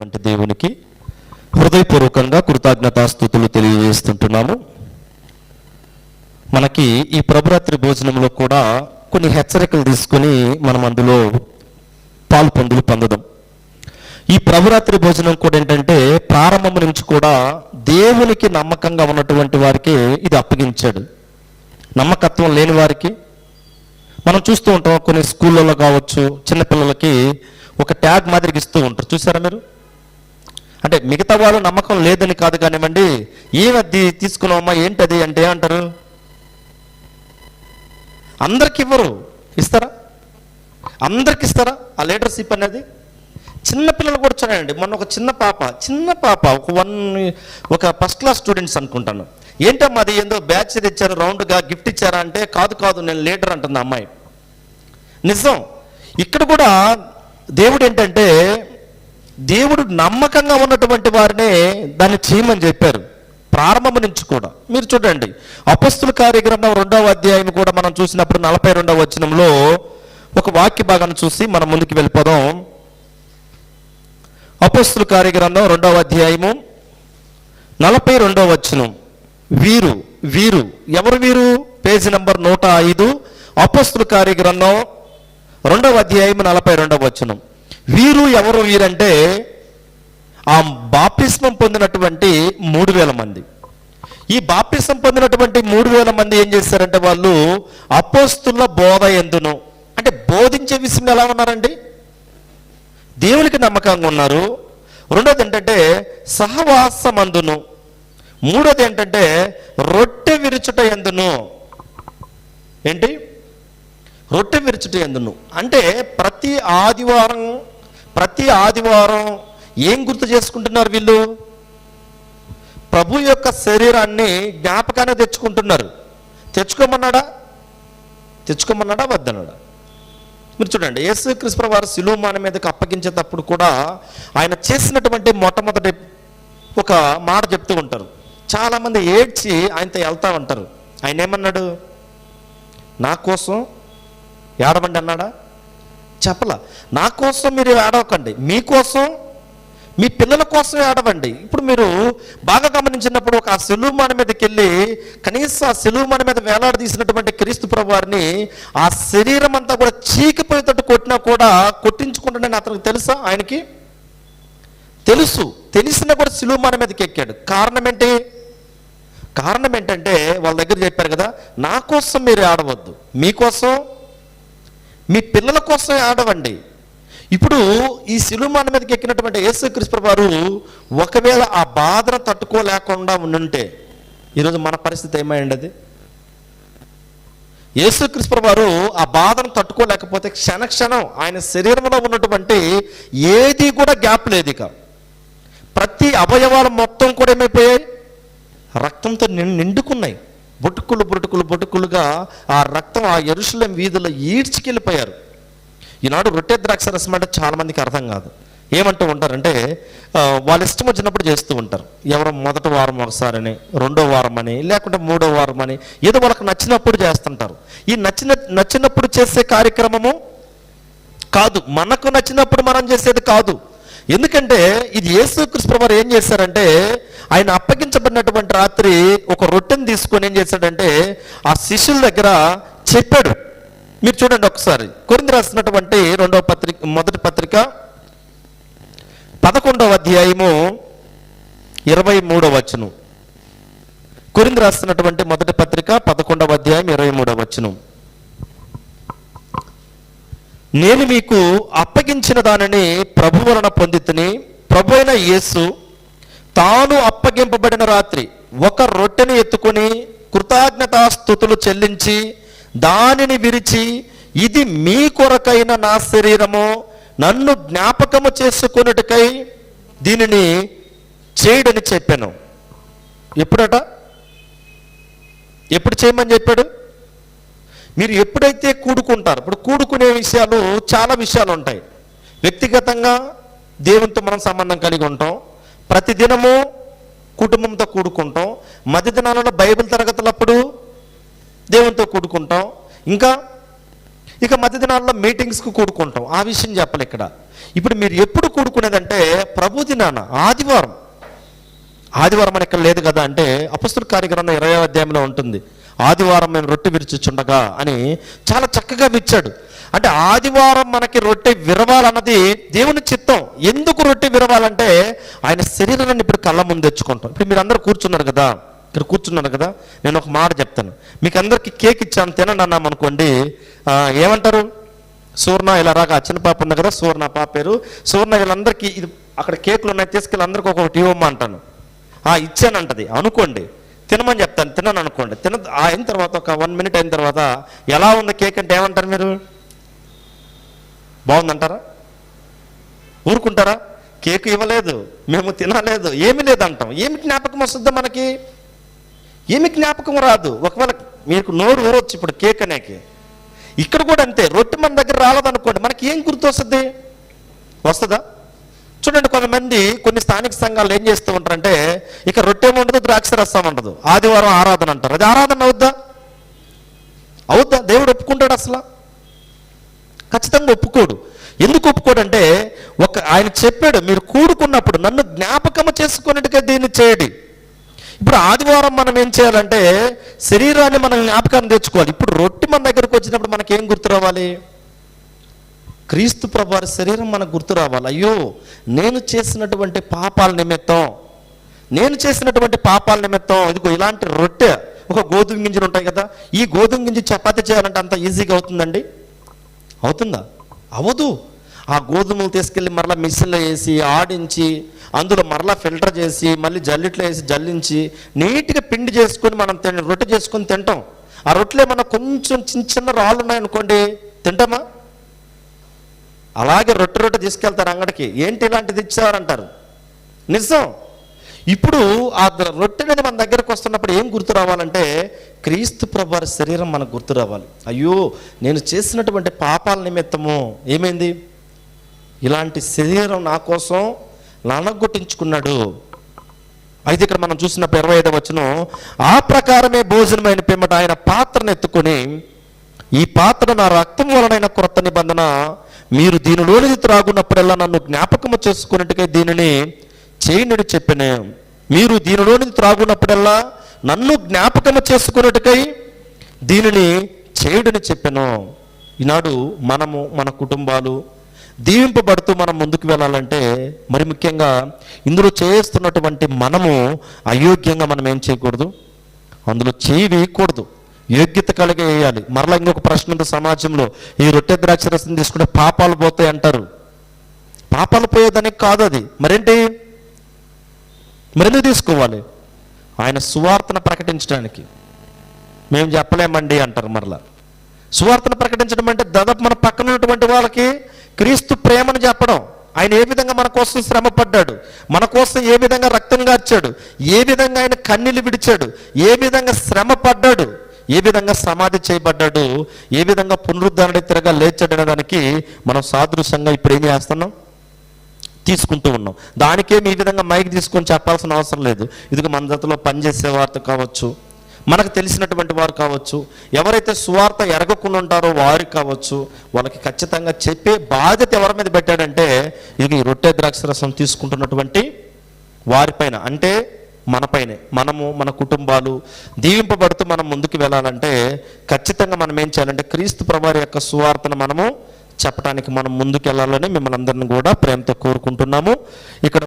అంటే దేవునికి హృదయపూర్వకంగా కృతజ్ఞతాస్థుతులు తెలియజేస్తుంటున్నాము. మనకి ఈ ప్రభురాత్రి భోజనంలో కూడా కొన్ని హెచ్చరికలు తీసుకొని మనం అందులో పాలు పొందులు పొందడం. ఈ ప్రభురాత్రి భోజనం కూడా ఏంటంటే ప్రారంభం నుంచి కూడా దేవునికి నమ్మకంగా ఉన్నటువంటి వారికి ఇది అప్పగించాడు. నమ్మకత్వం లేని వారికి మనం చూస్తూ ఉంటాం కొన్ని స్కూళ్ళలో కావచ్చు చిన్నపిల్లలకి ఒక ట్యాగ్ మాదిరిగా ఇస్తూ ఉంటారు. చూసారా మీరు? అంటే మిగతా వాళ్ళు నమ్మకం లేదని కాదు కానివ్వండి ఏమది తీసుకున్నామమ్మా ఏంటది? అంటే ఏమంటారు? అందరికి ఇవ్వరు. ఇస్తారా? అందరికి ఇస్తారా? ఆ లీడర్షిప్ అనేది చిన్నపిల్లలు కూడా చూడండి. మొన్న ఒక చిన్న పాప చిన్న పాప ఒక వన్ ఒక ఫస్ట్ క్లాస్ స్టూడెంట్స్ అనుకుంటాను. ఏంటమ్మా అది? ఏందో బ్యాచ్ ఇచ్చారు రౌండ్గా గిఫ్ట్ ఇచ్చారా? అంటే కాదు కాదు నేను లీడర్ అంటుంది అమ్మాయి. నిజం. ఇక్కడ కూడా దేవుడు ఏంటంటే దేవుడు నమ్మకంగా ఉన్నటువంటి వారినే దాన్ని చేయమని చెప్పారు. ప్రారంభం నుంచి కూడా. మీరు చూడండి అపస్తుల కార్యక్రమం రెండవ అధ్యాయం కూడా మనం చూసినప్పుడు నలభై రెండవ వచనంలో ఒక వాక్య భాగాన్ని చూసి మనం ముందుకు వెళ్ళిపోదాం. అపస్తుల కార్యగ్రంథం రెండవ అధ్యాయము నలభై రెండవ వచనం. వీరు వీరు ఎవరు వీరు? పేజీ నంబర్ నూట ఐదు. అపస్తుల కార్యగ్రంథం రెండవ అధ్యాయం నలభై రెండవ వచనం. వీరు ఎవరు వీరంటే ఆ బాప్తిస్మం పొందినటువంటి మూడు వేల మంది. ఈ బాప్తిస్మం పొందినటువంటి మూడు వేల మంది ఏం చేశారంటే వాళ్ళు అపోస్తుల బోధ ఎందును. అంటే బోధించే విషయంలో ఎలా ఉన్నారండి? దేవునికి నమ్మకంగా ఉన్నారు. రెండోది ఏంటంటే సహవాసమందును. మూడోది ఏంటంటే రొట్టె విరుచుట ఎందును. ఏంటి? రొట్టె విరుచుట ఎందును. అంటే ప్రతి ఆదివారం ప్రతి ఆదివారం ఏం గుర్తు చేసుకుంటున్నారు వీళ్ళు? ప్రభు యొక్క శరీరాన్ని జ్ఞాపకాన్ని తెచ్చుకుంటున్నారు. తెచ్చుకోమన్నాడా? తెచ్చుకోమన్నాడా? వద్దన్నాడా? మీరు చూడండి యేసుక్రీస్తు వారు శిలువమాన మీదకి అప్పగించేటప్పుడు కూడా ఆయన చేసినటువంటి మొట్టమొదటి ఒక మాట చెప్తూ ఉంటారు. చాలామంది ఏడ్చి ఆయనతో వెళ్తా ఉంటారు. ఆయన ఏమన్నాడు? నా కోసం ఏడవండి అన్నాడా? చెప్పలా. నా కోసం మీరు ఏడవకండి. మీకోసం మీ పిల్లల కోసం ఏడవండి. ఇప్పుడు మీరు బాగా గమనించినప్పుడు ఒక ఆ సెలువుమాన మీదకి వెళ్ళి కనీసం ఆ సెలువుమాన మీద వేలాడదీసినటువంటి క్రీస్తు ప్రభువారిని ఆ శరీరం అంతా కూడా చీకిపోయేటట్టు కొట్టినా కూడా కొట్టించుకుంటాడని అతనికి తెలుసా? ఆయనకి తెలుసు. తెలిసినా కూడా సిలువమాన మీదకి ఎక్కాడు కారణం ఏంటి? కారణం ఏంటంటే వాళ్ళ దగ్గర చెప్పారు కదా నా కోసం మీరు ఆడవద్దు మీకోసం మీ పిల్లల కోసం ఆడవండి. ఇప్పుడు ఈ సిలుమాన మీదకి ఎక్కినటువంటి యేసుక్రీస్తు వారు ఒకవేళ ఆ బాధను తట్టుకోలేకుండా ఉండుంటే ఈరోజు మన పరిస్థితి ఏమైంది అది యేసుక్రీస్తు వారు ఆ బాధను తట్టుకోలేకపోతే క్షణ క్షణం ఆయన శరీరంలో ఉన్నటువంటి ఏది కూడా గ్యాప్ లేదు ఇక. ప్రతి అవయవాలు మొత్తం కూడా ఏమైపోయాయి? రక్తంతో నిండుకున్నాయి. బొటుకులు బొటుకులు బొటుకులుగా ఆ రక్తం ఆ ఎరుసలం వీధుల్లో ఈడ్చికెళ్ళిపోయారు. ఈనాడు రొట్టె ద్రాక్ష రసం అంటే చాలామందికి అర్థం కాదు. ఏమంటూ ఉంటారంటే వాళ్ళ ఇష్టం వచ్చినప్పుడు చేస్తూ ఉంటారు. ఎవరో మొదటి వారం ఒకసారని రెండో వారం అని లేకుంటే మూడో వారం అని ఏదో వాళ్ళకి నచ్చినప్పుడు చేస్తుంటారు. ఈ నచ్చిన నచ్చినప్పుడు చేసే కార్యక్రమము కాదు. మనకు నచ్చినప్పుడు మనం చేసేది కాదు. ఎందుకంటే ఇది యేసు వారు ఏం చేశారంటే ఆయన అప్పగించబడినటువంటి రాత్రి ఒక రొట్టెని తీసుకొని ఏం చేశాడంటే ఆ శిష్యుల దగ్గర చెప్పాడు. మీరు చూడండి ఒకసారి. కొరింది రాసినటువంటి రెండవ పత్రిక మొదటి పత్రిక పదకొండవ అధ్యాయము ఇరవై మూడవ వచనం. కొరింది రాస్తున్నటువంటి మొదటి పత్రిక పదకొండవ అధ్యాయం ఇరవై మూడవ వచనం. నేను మీకు అప్పగించిన దానిని ప్రభు వలన పొందితిని. ప్రభు అయిన యేసు తాను అప్పగింపబడిన రాత్రి ఒక రొట్టెని ఎత్తుకొని కృతజ్ఞతాస్థుతులు చెల్లించి దానిని విరిచి ఇది మీ కొరకైన నా శరీరము నన్ను జ్ఞాపకము చేసుకున్నట్టుకై దీనిని చేయడని చెప్పాను. ఎప్పుడట? ఎప్పుడు చేయమని చెప్పాడు? మీరు ఎప్పుడైతే కూడుకుంటారు ఇప్పుడు కూడుకునే విషయాలు చాలా విషయాలు ఉంటాయి. వ్యక్తిగతంగా దేవునితో మనం సంబంధం కలిగి ఉంటాం. ప్రతిదినము కుటుంబంతో కూడుకుంటాం. మధ్య దినాలలో బైబిల్ తరగతులప్పుడు దేవునితో కూడుకుంటాం. ఇంకా ఇక మధ్య దినాల్లో మీటింగ్స్కు కూడుకుంటాం. ఆ విషయం చెప్పాలి ఇక్కడ. ఇప్పుడు మీరు ఎప్పుడు కూడుకునేదంటే ప్రభు దినాన ఆదివారం. ఆదివారం అని ఇక్కడ లేదు కదా అంటే అపస్తుల కార్యక్రమం ఇరవై అధ్యాయంలో ఉంటుంది. ఆదివారం మేము రొట్టె విరుచుచుండగా అని చాలా చక్కగా విచ్చాడు అంటే ఆదివారం మనకి రొట్టె విరవాలన్నది దేవుని చిత్తం. ఎందుకు రొట్టె విరవాలంటే ఆయన శరీరాన్ని ఇప్పుడు కళ్ళ ముందు తెచ్చుకుంటాం. ఇప్పుడు మీరు అందరూ కూర్చున్నారు కదా? ఇక్కడ కూర్చున్నారు కదా? నేను ఒక మాట చెప్తాను. మీకు అందరికీ కేక్ ఇచ్చాను తినండి అనుకోండి. ఏమంటారు? సూర్ణ ఇలా రాగా చిన్న పాప ఉంది కదా సూర్ణ పాప పేరు. సూర్ణ వీళ్ళందరికీ ఇది అక్కడ కేకులు ఉన్నాయి తీసుకెళ్ళి అందరికి ఒక్కొక్కటి ఇవ్వమ్మ అంటాను ఆ ఇచ్చానంటది. అనుకోండి. తినమని చెప్తాను తినను అనుకోండి. తిన ఆ అయిన తర్వాత ఒక వన్ మినిట్ అయిన తర్వాత ఎలా ఉంది కేక్ అంటే ఏమంటారు మీరు? బాగుందంటారా? ఊరుకుంటారా? కేక్ ఇవ్వలేదు మేము తినలేదు ఏమి లేదంటాం. ఏమి జ్ఞాపకం వస్తుందో మనకి? ఏమి జ్ఞాపకం రాదు. ఒకవేళ మీకు నోరు ఊరొచ్చు ఇప్పుడు కేక్ అనేకి. ఇక్కడ కూడా అంతే రొట్టె మన దగ్గర రాలేదనుకోండి మనకి ఏం గుర్తు వస్తుంది వస్తుందా? చూడండి కొంతమంది కొన్ని స్థానిక సంఘాలు ఏం చేస్తూ ఉంటారంటే ఇక రొట్టె ఉండదు ద్రాక్ష రసం ఉండదు. ఆదివారం ఆరాధన అంటారు. అది ఆరాధన అవుద్దా? అవుద్దా? దేవుడు ఒప్పుకుంటాడు అసలు? ఖచ్చితంగా ఒప్పుకోడు. ఎందుకు ఒప్పుకోడంటే ఒక ఆయన చెప్పాడు మీరు కూడుకున్నప్పుడు నన్ను జ్ఞాపకము చేసుకున్నట్టుగా దీన్ని చేయడి. ఇప్పుడు ఆదివారం మనం ఏం చేయాలంటే శరీరాన్ని మనం జ్ఞాపకాన్ని తెచ్చుకోవాలి. ఇప్పుడు రొట్టె మన దగ్గరకు వచ్చినప్పుడు మనకి ఏం గుర్తు రావాలి? క్రీస్తు ప్రభువారి శరీరం మనకు గుర్తు రావాలి. అయ్యో నేను చేసినటువంటి పాపాల నిమిత్తం నేను చేసినటువంటి పాపాల నిమిత్తం ఇదిగో ఇలాంటి రొట్టె ఒక గోధుమ గింజలు ఉంటాయి కదా ఈ గోధుమ గింజ చపాతి చేయాలంటే అంత ఈజీగా అవుతుందండి? అవుతుందా? అవదు. ఆ గోధుమలు తీసుకెళ్ళి మరలా మిషన్లో వేసి ఆడించి అందులో మరలా ఫిల్టర్ చేసి మళ్ళీ జల్లిట్లో వేసి జల్లించి నీట్గా పిండి చేసుకొని మనం తిన రొట్టె చేసుకొని తింటాం. ఆ రొట్టెలో మనం కొంచెం చిన్న చిన్న రాళ్ళు ఉన్నాయనుకోండి తింటామా? అలాగే రొట్టె రొట్టె తీసుకెళ్తారు అంగడికి. ఏంటి ఇలాంటిది ఇచ్చేవారంటారు? నిజం. ఇప్పుడు ఆ రొట్టె అనేది మన దగ్గరకు వస్తున్నప్పుడు ఏం గుర్తు రావాలంటే క్రీస్తు ప్రభువారి శరీరం మనకు గుర్తు రావాలి. అయ్యో నేను చేసినటువంటి పాపాల నిమిత్తము ఏమైంది? ఇలాంటి శరీరం నా కోసం నలగొట్టించుకున్నాడు అయితే ఇక్కడ మనం చూసినప్పుడు ఇరవై ఐదవ వచ్చిన ఆ ప్రకారమే భోజనమైన పిమ్మట ఆయన పాత్రను ఎత్తుకొని ఈ పాత్ర నా రక్తం వలనైన క్రొత్త నిబంధన మీరు దీనిలోనిది త్రాగున్నప్పుడల్లా నన్ను జ్ఞాపకము చేసుకున్నట్టుగా దీనిని చేయనని చెప్పిన. మీరు దీనిలోనిది త్రాగున్నప్పుడల్లా నన్ను జ్ఞాపకము చేసుకున్నట్టుకై దీనిని చేయడని చెప్పాను. ఈనాడు మనము మన కుటుంబాలు దీవింపబడుతూ మనం ముందుకు వెళ్ళాలంటే మరి ముఖ్యంగా ఇందులో చేస్తున్నటువంటి మనము అయోగ్యంగా మనం ఏం చేయకూడదు? అందులో చేయి వేయకూడదు. యోగ్యత కలిగి వేయాలి. మరలా ఇంకొక ప్రశ్న ఉంది సమాజంలో. ఈ రొట్టె ద్రాక్ష రసం తీసుకుంటే పాపాలు పోతాయి అంటారు. పాపాలు పోయేదానికి కాదు అది. మరేంటి? మరెందుకు తీసుకోవాలి? ఆయన సువార్తను ప్రకటించడానికి. మేము చెప్పలేమండి అంటారు మరలా. సువార్తను ప్రకటించడం అంటే దాదాపు మన పక్కన ఉన్నటువంటి వాళ్ళకి క్రీస్తు ప్రేమను చెప్పడం. ఆయన ఏ విధంగా మన కోసం శ్రమ పడ్డాడు? మన కోసం ఏ విధంగా రక్తం గార్చాడు? ఏ విధంగా ఆయన కన్నీళ్ళు విడిచాడు? ఏ విధంగా శ్రమ పడ్డాడు? ఏ విధంగా సమాధి చేయబడ్డాడు ఏ విధంగా పునరుద్ధరణ తిరగా లేచాడు దానికి మనం సాదృశ్యంగా ఇప్పుడు ఏం చేస్తున్నాం? తీసుకుంటూ ఉన్నాం. దానికేమి ఈ విధంగా మైక్ తీసుకొని చెప్పాల్సిన అవసరం లేదు. ఇదిగో మన జతలో పనిచేసే వార్త కావచ్చు మనకు తెలిసినటువంటి వారు కావచ్చు ఎవరైతే సువార్త ఎరగకుండా ఉంటారో వారు కావచ్చు వాళ్ళకి ఖచ్చితంగా చెప్పే బాధ్యత ఎవరి మీద పెట్టాడంటే ఇది రొట్టె రొట్టె ద్రాక్షరసం తీసుకుంటున్నటువంటి వారిపైన. అంటే మనపైనే మనము మన కుటుంబాలు దీవింపబడుతూ మనం ముందుకు వెళ్ళాలంటే ఖచ్చితంగా మనం ఏం చేయాలంటే క్రీస్తు ప్రభువారి యొక్క సువార్తను మనము చెప్పడానికి మనం ముందుకు వెళ్ళాలని మిమ్మల్ని అందరిని కూడా ప్రేమతో కోరుకుంటున్నాము. ఇక్కడ